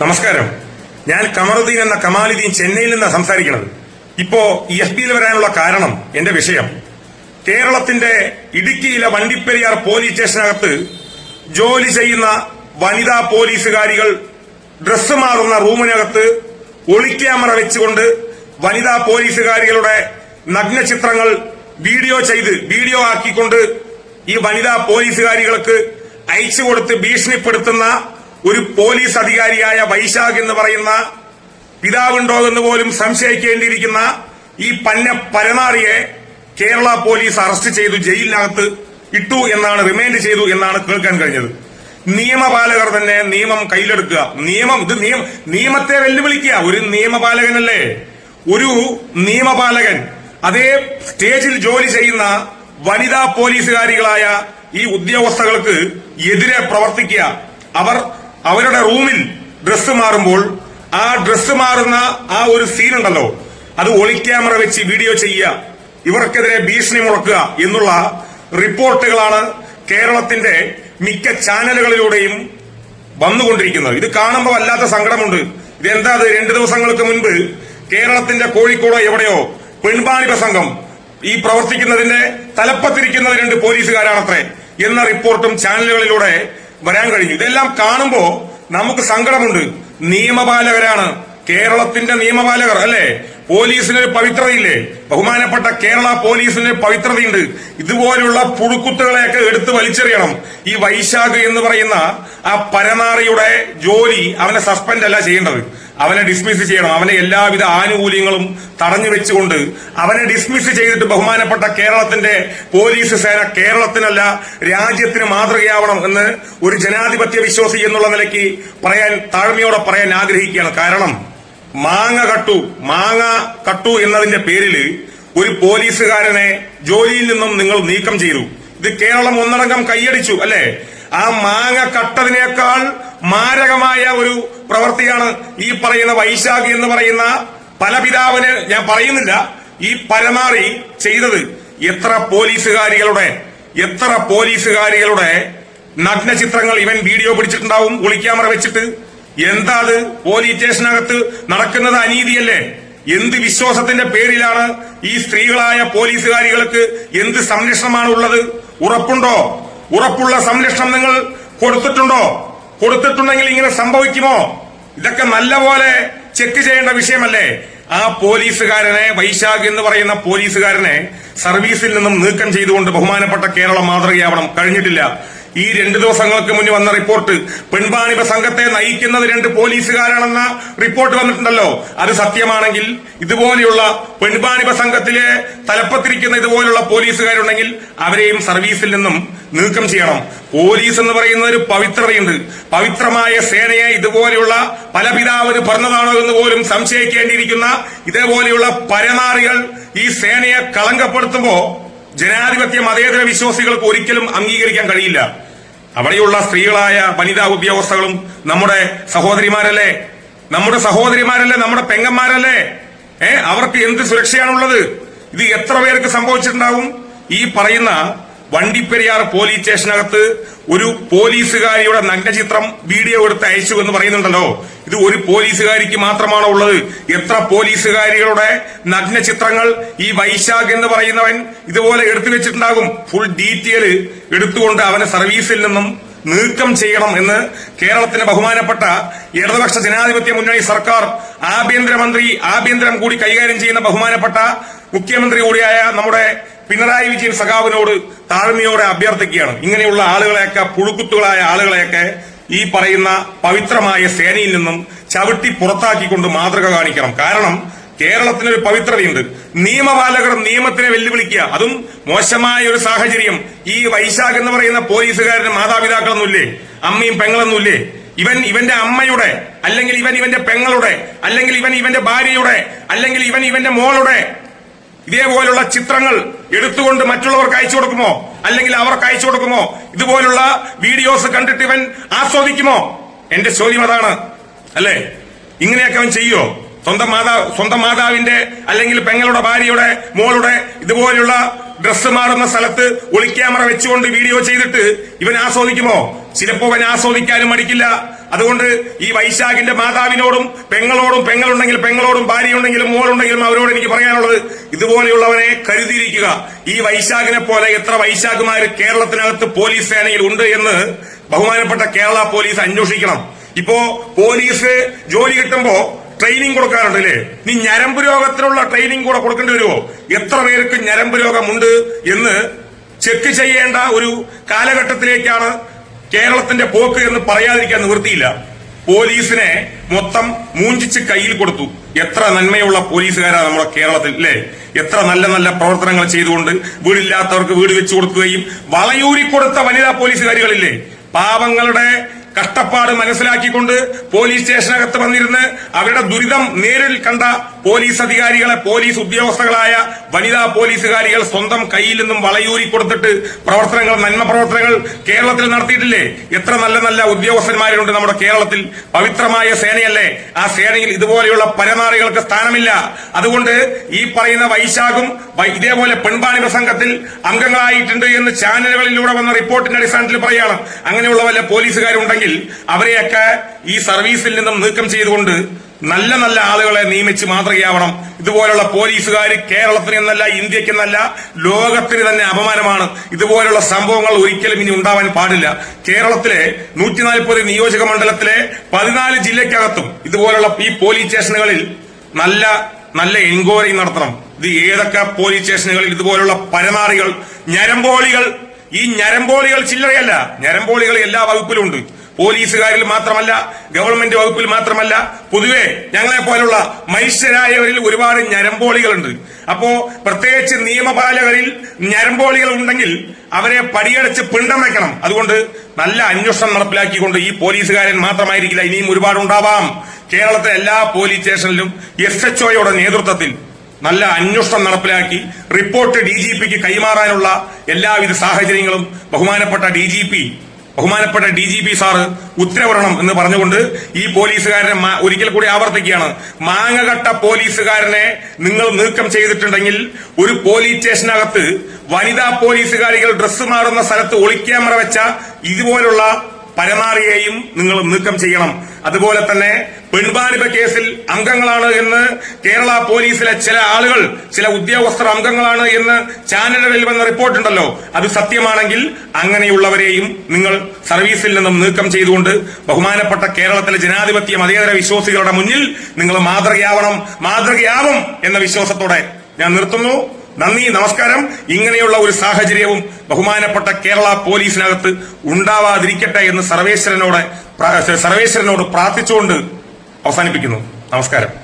നമസ്കാരം. ഞാൻ കമറുദ്ദീൻ എന്ന കമാലുദ്ദീൻ ചെന്നൈയിൽ നിന്നാണ് സംസാരിക്കുന്നത്. ഇപ്പോ എഫ് ബിയിൽ വരാനുള്ള കാരണം എന്റെ വിഷയം. കേരളത്തിന്റെ ഇടുക്കിയിലെ വണ്ടിപ്പെരിയാർ പോലീസ് സ്റ്റേഷനകത്ത് ജോലി ചെയ്യുന്ന വനിതാ പോലീസുകാരികൾ ഡ്രസ്സ് മാറുന്ന റൂമിനകത്ത് ഒളിക്യാമറ വെച്ചുകൊണ്ട് വനിതാ പോലീസുകാരികളുടെ നഗ്ന ചിത്രങ്ങൾ വീഡിയോ ചെയ്ത് വീഡിയോ ആക്കിക്കൊണ്ട് ഈ വനിതാ പോലീസുകാരികൾക്ക് അയച്ചു കൊടുത്ത് ഭീഷണിപ്പെടുത്തുന്ന ഒരു പോലീസ് അധികാരിയായ വൈശാഖ് എന്ന് പറയുന്ന പിതാവുണ്ടോ എന്ന് പോലും സംശയിക്കേണ്ടിയിരിക്കുന്ന ഈ പന്ന പരനാറിയെ കേരള പോലീസ് അറസ്റ്റ് ചെയ്തു ജയിലിനകത്ത് ഇട്ടു എന്നാണ് റിമൈൻഡ് ചെയ്തു എന്നാണ് കേൾക്കാൻ കഴിഞ്ഞത്. നിയമപാലകർ തന്നെ നിയമം കയ്യിലെടുക്കുക. നിയമം ഇത് നിയമ നിയമത്തെ വെല്ലുവിളിക്കുക. ഒരു നിയമപാലകനല്ലേ? ഒരു നിയമപാലകൻ അതേ സ്റ്റേജിൽ ജോലി ചെയ്യുന്ന വനിതാ പോലീസുകാരികളായ ഈ ഉദ്യോഗസ്ഥകൾക്ക് എതിരെ പ്രവർത്തിക്കുക. അവർ അവരുടെ റൂമിൽ ഡ്രസ്സ് മാറുമ്പോൾ ആ ഡ്രസ്സ് മാറുന്ന ആ ഒരു സീൻ ഉണ്ടല്ലോ അത് ഒളിക്യാമറ വെച്ച് വീഡിയോ ചെയ്യുക ഇവർക്കെതിരെ ഭീഷണി മുഴക്കുക എന്നുള്ള റിപ്പോർട്ടുകളാണ് കേരളത്തിന്റെ മിക്ക ചാനലുകളിലൂടെയും വന്നുകൊണ്ടിരിക്കുന്നത്. ഇത് കാണുമ്പോൾ വല്ലാത്ത സങ്കടമുണ്ട്. ഇതെന്താ അത്? രണ്ടു ദിവസങ്ങൾക്ക് മുൻപ് കേരളത്തിന്റെ കോഴിക്കോട് എവിടെയോ പെൺപാണിപ സംഘം ഈ പ്രവർത്തിക്കുന്നതിന്റെ തലപ്പത്തിരിക്കുന്നത് രണ്ട് പോലീസുകാരാണത്രേ എന്ന റിപ്പോർട്ടും ചാനലുകളിലൂടെ വരാൻ കഴിഞ്ഞു. ഇതെല്ലാം കാണുമ്പോ നമുക്ക് സങ്കടമുണ്ട്. നിയമപാലകരാണ്. കേരളത്തിന്റെ നിയമപാലകർ അല്ലേ? പോലീസിന് ഒരു പവിത്രതയില്ലേ? ബഹുമാനപ്പെട്ട കേരള പോലീസിന് പവിത്രതയുണ്ട്. ഇതുപോലുള്ള പുഴുക്കുത്തുകളെയൊക്കെ എടുത്തു വലിച്ചെറിയണം. ഈ വൈശാഖ് എന്ന് പറയുന്ന ആ പരനാറിയുടെ ജോലി അവനെ സസ്പെൻഡ് അല്ല ചെയ്യേണ്ടത്. അവനെ ഡിസ്മിസ് ചെയ്യണം. അവനെ എല്ലാവിധ ആനുകൂല്യങ്ങളും തടഞ്ഞു വെച്ചുകൊണ്ട് അവനെ ഡിസ്മിസ് ചെയ്തിട്ട് ബഹുമാനപ്പെട്ട കേരളത്തിന്റെ പോലീസ് സേന കേരളത്തിനല്ല രാജ്യത്തിന് മാതൃകയാവണം എന്ന് ഒരു ജനാധിപത്യ വിശ്വാസി എന്നുള്ള നിലയ്ക്ക് പറയാൻ താഴ്മയോടെ പറയാൻ ആഗ്രഹിക്കുകയാണ്. കാരണം മാങ്ങ കട്ടു മാങ്ങ കട്ടു എന്നതിന്റെ പേരിൽ ഒരു പോലീസുകാരനെ ജോലിയിൽ നിന്നും നിങ്ങൾ നീക്കം ചെയ്തു. ഇത് കേരളം ഒന്നടങ്കം കൈയടിച്ചു അല്ലെ? ആ മാങ്ങ കട്ടതിനേക്കാൾ മാരകമായ ഒരു പ്രവൃത്തിയാണ് ഈ പറയുന്ന വൈശാഖി എന്ന് പറയുന്ന പല പിതാവിന് ഞാൻ പറയുന്നില്ല. ഈ പരമാറി ചെയ്തത് എത്ര പോലീസുകാരികളുടെ എത്ര പോലീസുകാരികളുടെ നഗ്ന ചിത്രങ്ങൾ ഇവൻ വീഡിയോ പിടിച്ചിട്ടുണ്ടാവും ഒളിക്യാമറ വെച്ചിട്ട്. എന്താ അത്? പോലീസ് സ്റ്റേഷനകത്ത് നടക്കുന്നത് അനീതിയല്ലേ? എന്ത് വിശ്വാസത്തിന്റെ പേരിലാണ് ഈ സ്ത്രീകളായ പോലീസുകാരികൾക്ക് എന്ത് സംരക്ഷണമാണ് ഉള്ളത് ഉറപ്പുണ്ടോ? ഉറപ്പുള്ള സംരക്ഷണം നിങ്ങൾ കൊടുത്തിട്ടുണ്ടോ? കൊടുത്തിട്ടുണ്ടെങ്കിൽ ഇങ്ങനെ സംഭവിക്കുമോ? ഇതൊക്കെ നല്ലപോലെ ചെക്ക് ചെയ്യേണ്ട വിഷയമല്ലേ? ആ പോലീസുകാരനെ വൈശാഖ് എന്ന് പറയുന്ന പോലീസുകാരനെ സർവീസിൽ നിന്നും നീക്കം ചെയ്തുകൊണ്ട് ബഹുമാനപ്പെട്ട കേരളം മാതൃകയാവണം. കഴിഞ്ഞിട്ടില്ല. ഈ രണ്ട് ദിവസങ്ങൾക്ക് മുന്നേ വന്ന റിപ്പോർട്ട് പെൺപാണിപ സംഘത്തെ നയിക്കുന്നത് രണ്ട് പോലീസുകാരാണെന്ന റിപ്പോർട്ട് വന്നിട്ടുണ്ടല്ലോ. അത് സത്യമാണെങ്കിൽ ഇതുപോലെയുള്ള പെൺപാണിപ സംഘത്തിലെ തലപ്പത്തിരിക്കുന്ന ഇതുപോലുള്ള പോലീസുകാരുണ്ടെങ്കിൽ അവരെയും സർവീസിൽ നിന്നും നീക്കം ചെയ്യണം. പോലീസ് എന്ന് പറയുന്ന ഒരു പവിത്രതയുണ്ട്. പവിത്രമായ സേനയെ ഇതുപോലെയുള്ള പല പിതാവിന് പറഞ്ഞതാണോ എന്ന് പോലും സംശയിക്കേണ്ടിയിരിക്കുന്ന ഇതേപോലെയുള്ള പരനാറികൾ ഈ സേനയെ കളങ്കപ്പെടുത്തുമ്പോ ജനാധിപത്യ മതേതര വിശ്വാസികൾക്ക് ഒരിക്കലും അംഗീകരിക്കാൻ കഴിയില്ല. അവിടെയുള്ള സ്ത്രീകളായ വനിതാ ഉദ്യോഗസ്ഥകളും നമ്മുടെ സഹോദരിമാരല്ലേ? നമ്മുടെ സഹോദരിമാരല്ലേ? നമ്മുടെ പെങ്ങന്മാരല്ലേ? ഏ അവർക്ക് എന്ത് സുരക്ഷയാണുള്ളത്? ഇത് എത്ര പേർക്ക് സംഭവിച്ചിട്ടുണ്ടാവും ഈ പറയുന്ന വണ്ടിപ്പെരിയാർ പോലീസ് സ്റ്റേഷനകത്ത് ഒരു പോലീസുകാരിയുടെ നഗ്നചിത്രം വീഡിയോ എടുത്ത് അയച്ചു എന്ന് പറയുന്നുണ്ടല്ലോ. ഇത് ഒരു പോലീസുകാരിക്ക് മാത്രമാണോ ഉള്ളത്? എത്ര പോലീസുകാരികളുടെ നഗ്ന ചിത്രങ്ങൾ ഈ വൈശാഖ് എന്ന് പറയുന്നവൻ ഇതുപോലെ എടുത്തു വെച്ചിട്ടുണ്ടാകും? ഫുൾ ഡീറ്റെയിൽ എടുത്തുകൊണ്ട് അവനെ സർവീസിൽ നിന്നും നീക്കം ചെയ്യണം എന്ന് കേരളത്തിന് ബഹുമാനപ്പെട്ട ഇടതുപക്ഷ ജനാധിപത്യ മുന്നണി സർക്കാർ ആഭ്യന്തരമന്ത്രി ആഭ്യന്തരം കൂടി കൈകാര്യം ചെയ്യുന്ന ബഹുമാനപ്പെട്ട മുഖ്യമന്ത്രി കൂടിയായ നമ്മുടെ പിണറായി വിജയൻ സഖാവിനോട് താഴ്മയോടെ അഭ്യർത്ഥിക്കുകയാണ്. ഇങ്ങനെയുള്ള ആളുകളെയൊക്കെ പുഴുക്കുത്തുകളായ ആളുകളെയൊക്കെ ഈ പറയുന്ന പവിത്രമായ സേനയിൽ നിന്നും ചവിട്ടി പുറത്താക്കിക്കൊണ്ട് മാതൃക കാണിക്കണം. കാരണം കേരളത്തിന് ഒരു പവിത്രതയുണ്ട്. നിയമപാലകർ നിയമത്തിനെ വെല്ലുവിളിക്കുക. അതും മോശമായ ഒരു സാഹചര്യം. ഈ വൈശാഖ് എന്ന് പറയുന്ന പോലീസുകാരന് മാതാപിതാക്കളൊന്നുമില്ലേ? അമ്മയും പെങ്ങളൊന്നുമില്ലേ? ഇവൻ ഇവന്റെ അമ്മയുടെ അല്ലെങ്കിൽ ഇവൻ ഇവന്റെ പെങ്ങളുടെ അല്ലെങ്കിൽ ഇവൻ ഇവന്റെ ഭാര്യയുടെ അല്ലെങ്കിൽ ഇവൻ ഇവന്റെ മോളുടെ ഇതേപോലുള്ള ചിത്രങ്ങൾ എടുത്തുകൊണ്ട് മറ്റുള്ളവർക്ക് അയച്ചു കൊടുക്കുമോ? അല്ലെങ്കിൽ അവർക്ക് അയച്ചു കൊടുക്കുമോ? ഇതുപോലുള്ള വീഡിയോസ് കണ്ടിട്ട് ഇവൻ ആസ്വദിക്കുമോ? എന്റെ ചോദ്യം അതാണ്. അല്ലേ? ഇങ്ങനെയൊക്കെ അവൻ ചെയ്യോ സ്വന്തം മാതാ സ്വന്തം മാതാവിന്റെ അല്ലെങ്കിൽ പെങ്ങളുടെ ഭാര്യയുടെ മോളുടെ ഇതുപോലുള്ള ഡ്രസ്സ് മാറുന്ന സ്ഥലത്ത് ഒളിക്യാമറ വെച്ചുകൊണ്ട് വീഡിയോ ചെയ്തിട്ട് ഇവൻ ആസ്വദിക്കുമോ? ചിലപ്പോ അവൻ ആസ്വദിക്കാനും മടിക്കില്ല. അതുകൊണ്ട് ഈ വൈശാഖിന്റെ മാതാവിനോടും പെങ്ങളോടും പെങ്ങളുണ്ടെങ്കിൽ പെങ്ങളോടും ഭാര്യയുണ്ടെങ്കിലും മോളുണ്ടെങ്കിലും അവരോട് എനിക്ക് പറയാനുള്ളത് ഇതുപോലെയുള്ളവനെ കരുതിയിരിക്കുക. ഈ വൈശാഖിനെ പോലെ എത്ര വൈശാഖുമാർ കേരളത്തിനകത്ത് പോലീസ് സേനയിൽ ഉണ്ട് എന്ന് ബഹുമാനപ്പെട്ട കേരള പോലീസ് അന്വേഷിക്കണം. ഇപ്പോ പോലീസ് ജോലി കിട്ടുമ്പോ ട്രെയിനിങ് കൊടുക്കാറുണ്ട് അല്ലേ? നീ ഞരമ്പ് രോഗത്തിനുള്ള ട്രെയിനിങ് കൂടെ കൊടുക്കേണ്ടി വരുമോ? എത്ര പേർക്ക് ഞരമ്പ് രോഗമുണ്ട് എന്ന് ചെക്ക് ചെയ്യേണ്ട ഒരു കാലഘട്ടത്തിലേക്കാണ് കേരളത്തിന്റെ പോക്ക് എന്ന് പറയാതിരിക്കാൻ നിവൃത്തിയില്ല. പോലീസിനെ മൊത്തം മൂഞ്ചിച്ച് കയ്യിൽ കൊടുത്തു. എത്ര നന്മയുള്ള പോലീസുകാരാ നമ്മുടെ കേരളത്തിൽ അല്ലേ? എത്ര നല്ല നല്ല പ്രവർത്തനങ്ങൾ ചെയ്തുകൊണ്ട് വീടില്ലാത്തവർക്ക് വീട് വെച്ചു കൊടുക്കുകയും വളയൂരി കൊടുത്ത വനിതാ പോലീസുകാരികളില്ലേ? പാവങ്ങളുടെ കഷ്ടപ്പാട് മനസ്സിലാക്കിക്കൊണ്ട് പോലീസ് സ്റ്റേഷനകത്ത് വന്നിരുന്ന് അവരുടെ ദുരിതം നേരിൽ കണ്ട പോലീസ് അധികാരികളെ പോലീസ് ഉദ്യോഗസ്ഥകളായ വനിതാ പോലീസുകാരികൾ സ്വന്തം കയ്യിൽ നിന്നും വളയൂരി കൊടുത്തിട്ട് പ്രവർത്തനങ്ങൾ നന്മ പ്രവർത്തനങ്ങൾ കേരളത്തിൽ നടത്തിയിട്ടില്ലേ? എത്ര നല്ല നല്ല ഉദ്യോഗസ്ഥന്മാരുണ്ട് നമ്മുടെ കേരളത്തിൽ. പവിത്രമായ സേനയല്ലേ? ആ സേനയിൽ ഇതുപോലെയുള്ള പരനാറികൾക്ക് സ്ഥാനമില്ല. അതുകൊണ്ട് ഈ പറയുന്ന വൈശാഖും ഇതേപോലെ പെൺപാണി സംഘത്തിൽ അംഗങ്ങളായിട്ടുണ്ട് എന്ന് ചാനലുകളിലൂടെ വന്ന റിപ്പോർട്ടിന്റെ അടിസ്ഥാനത്തിൽ പറയുകയാണ് അങ്ങനെയുള്ള വല്ല പോലീസുകാരുണ്ടെങ്കിൽ അവരെയൊക്കെ ഈ സർവീസിൽ നിന്നും നീക്കം ചെയ്തുകൊണ്ട് നല്ല നല്ല ആളുകളെ നിയമിച്ച് മാതൃകയാവണം. ഇതുപോലുള്ള പോലീസുകാർ കേരളത്തിന് എന്നല്ല ഇന്ത്യക്കെന്നല്ല ലോകത്തിന് തന്നെ അപമാനമാണ്. ഇതുപോലുള്ള സംഭവങ്ങൾ ഒരിക്കലും ഇനി ഉണ്ടാവാൻ പാടില്ല. കേരളത്തിലെ നൂറ്റി നാൽപ്പത് നിയോജക മണ്ഡലത്തിലെ പതിനാല് ജില്ലയ്ക്കകത്തും ഇതുപോലുള്ള ഈ പോലീസ് സ്റ്റേഷനുകളിൽ നല്ല നല്ല എൻക്വയറി നടത്തണം. ഇത് ഏതൊക്കെ പോലീസ് സ്റ്റേഷനുകളിൽ ഇതുപോലുള്ള പരമാറികൾ ഞരമ്പോളികൾ. ഈ ഞരമ്പോളികൾ ചില്ലറയല്ല. ഞരമ്പോളികൾ എല്ലാ വകുപ്പിലും ഉണ്ട്. പോലീസുകാരിൽ മാത്രമല്ല ഗവൺമെന്റ് വകുപ്പിൽ മാത്രമല്ല പൊതുവെ ഞങ്ങളെ പോലുള്ള മനുഷ്യരായവരിൽ ഒരുപാട് ഞരമ്പോളികളുണ്ട്. അപ്പോ പ്രത്യേകിച്ച് നിയമപാലകരിൽ ഞരമ്പോളികൾ ഉണ്ടെങ്കിൽ അവരെ പടിയടച്ച് പിണ്ടം വെക്കണം. അതുകൊണ്ട് നല്ല അന്വേഷണം നടപ്പിലാക്കിക്കൊണ്ട് ഈ പോലീസുകാരൻ മാത്രമായിരിക്കില്ല ഇനിയും ഒരുപാട് ഉണ്ടാവാം കേരളത്തെ എല്ലാ പോലീസ് സ്റ്റേഷനിലും എസ് എച്ച് ഒയുടെ നേതൃത്വത്തിൽ നല്ല അന്വേഷണം നടപ്പിലാക്കി റിപ്പോർട്ട് ഡി ജി പിക്ക് കൈമാറാനുള്ള എല്ലാവിധ സാഹചര്യങ്ങളും ബഹുമാനപ്പെട്ട ഡി ജി പി ബഹുമാനപ്പെട്ട ഡി ജി പി സാറ് ഉത്തരവിടണം എന്ന് പറഞ്ഞുകൊണ്ട് ഈ പോലീസുകാരനെ ഒരിക്കൽ കൂടി ആവർത്തിക്കുകയാണ്. മാങ്ങകട്ട പോലീസുകാരനെ നിങ്ങൾ നീക്കം ചെയ്തിട്ടുണ്ടെങ്കിൽ ഒരു പോലീസ് സ്റ്റേഷനകത്ത് വനിതാ പോലീസുകാരികൾ ഡ്രസ്സ് മാറുന്ന സ്ഥലത്ത് ഒളിക്യാമറ വെച്ച ഇതുപോലുള്ള പരമാറിയെയും നിങ്ങൾ നീക്കം ചെയ്യണം. അതുപോലെ തന്നെ പെൺബാലിപ കേസിൽ അംഗങ്ങളാണ് എന്ന് കേരള പോലീസിലെ ചില ആളുകൾ ചില ഉദ്യോഗസ്ഥർ അംഗങ്ങളാണ് എന്ന് ചാനലുകളിൽ വന്ന റിപ്പോർട്ടുണ്ടല്ലോ അത് സത്യമാണെങ്കിൽ അങ്ങനെയുള്ളവരെയും നിങ്ങൾ സർവീസിൽ നിന്നും നീക്കം ചെയ്തുകൊണ്ട് ബഹുമാനപ്പെട്ട കേരളത്തിലെ ജനാധിപത്യ മതേതര വിശ്വാസികളുടെ മുന്നിൽ നിങ്ങൾ മാതൃകയാവണം മാതൃകയാവും എന്ന വിശ്വാസത്തോടെ ഞാൻ നിർത്തുന്നു. നന്ദി നമസ്കാരം. ഇങ്ങനെയുള്ള ഒരു സാഹചര്യവും ബഹുമാനപ്പെട്ട കേരള പോലീസിനകത്ത് ഉണ്ടാവാതിരിക്കട്ടെ എന്ന് സർവേശ്വരനോട് സർവേശ്വരനോട് പ്രാർത്ഥിച്ചുകൊണ്ട് അവസാനിപ്പിക്കുന്നു. നമസ്കാരം.